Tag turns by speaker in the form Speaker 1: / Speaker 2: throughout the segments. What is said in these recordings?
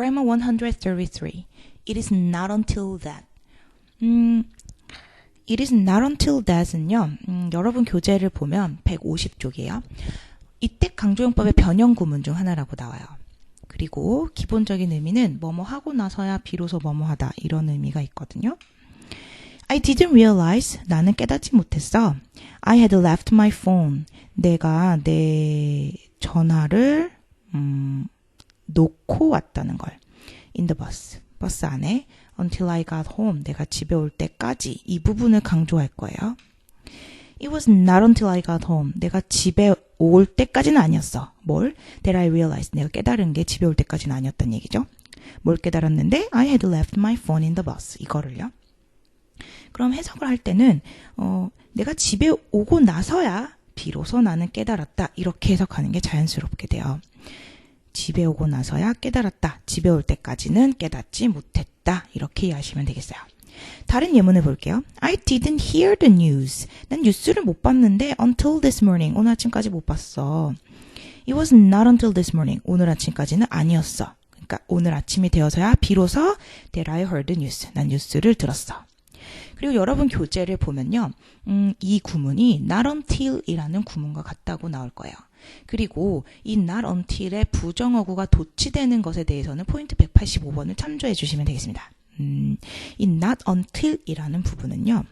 Speaker 1: Grammar 133. It is not until that. 음, It is not until that은요. 음, 여러분 교재를 보면 150쪽이에요. 이때 강조용법의 변형 구문 중 하나라고 나와요. 그리고 기본적인 의미는 뭐뭐 하고 나서야 비로소 뭐뭐 하다 이런 의미가 있거든요. I didn't realize 나는 깨닫지 못했어. I had left my phone. 내가 내 전화를 음, 놓고 왔다는 걸. In the bus. 버스 안에 until I got home. 내가 집에 올 때까지 이 부분을 강조할 거예요. It was not until I got home. 내가 집에 올 때까지는 아니었어. 뭘? That I realized. 내가 깨달은 게 집에 올 때까지는 아니었단 얘기죠. 뭘 깨달았는데? I had left my phone in the bus. 이거를요. 그럼 해석을 할 때는 어, 내가 집에 오고 나서야 비로소 나는 깨달았다. 이렇게 해석하는 게 자연스럽게 돼요. 집에 오고 나서야 깨달았다. 집에 올 때까지는 깨닫지 못했다. 이렇게 이해하시면 되겠어요. 다른 예문을 볼게요. I didn't hear the news. 난 뉴스를 못 봤는데 until this morning. 오늘 아침까지 못 봤어. It was not until this morning. 오늘 아침까지는 아니었어. 그러니까 오늘 아침이 되어서야 비로소 that I heard the news. 난 뉴스를 들었어. 그리고 여러분 교재를 보면요. 음, 이 구문이 not until이라는 구문과 같다고 나올 거예요. 그리고 이 not until의 부정어구가 도치되는 것에 대해서는 포인트 185번을 참조해 주시면 되겠습니다. 음, 이 not until이라는 부분은요.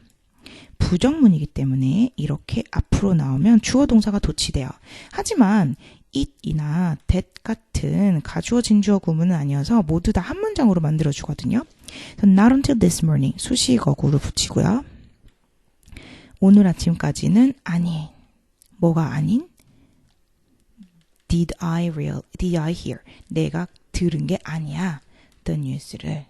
Speaker 1: 부정문이기 때문에 이렇게 앞으로 나오면 주어 동사가 도치돼요. 하지만 it이나 that 같은 가주어 진주어 구문은 아니어서 모두 다 한 문장으로 만들어 주거든요. not until this morning 수식어구를 붙이고요. 오늘 아침까지는 아닌 뭐가 아닌 did I real did I hear 내가 들은 게 아니야 the news를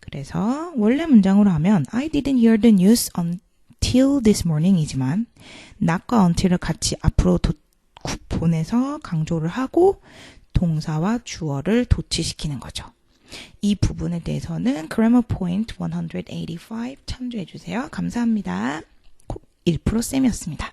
Speaker 1: 그래서 원래 문장으로 하면 I didn't hear the news until this morning이지만 not과 until을 같이 앞으로 도, 보내서 강조를 하고 동사와 주어를 도치시키는 거죠. 이 부분에 대해서는 Grammar Point 185 참조해 주세요. 감사합니다. 1%쌤이었습니다.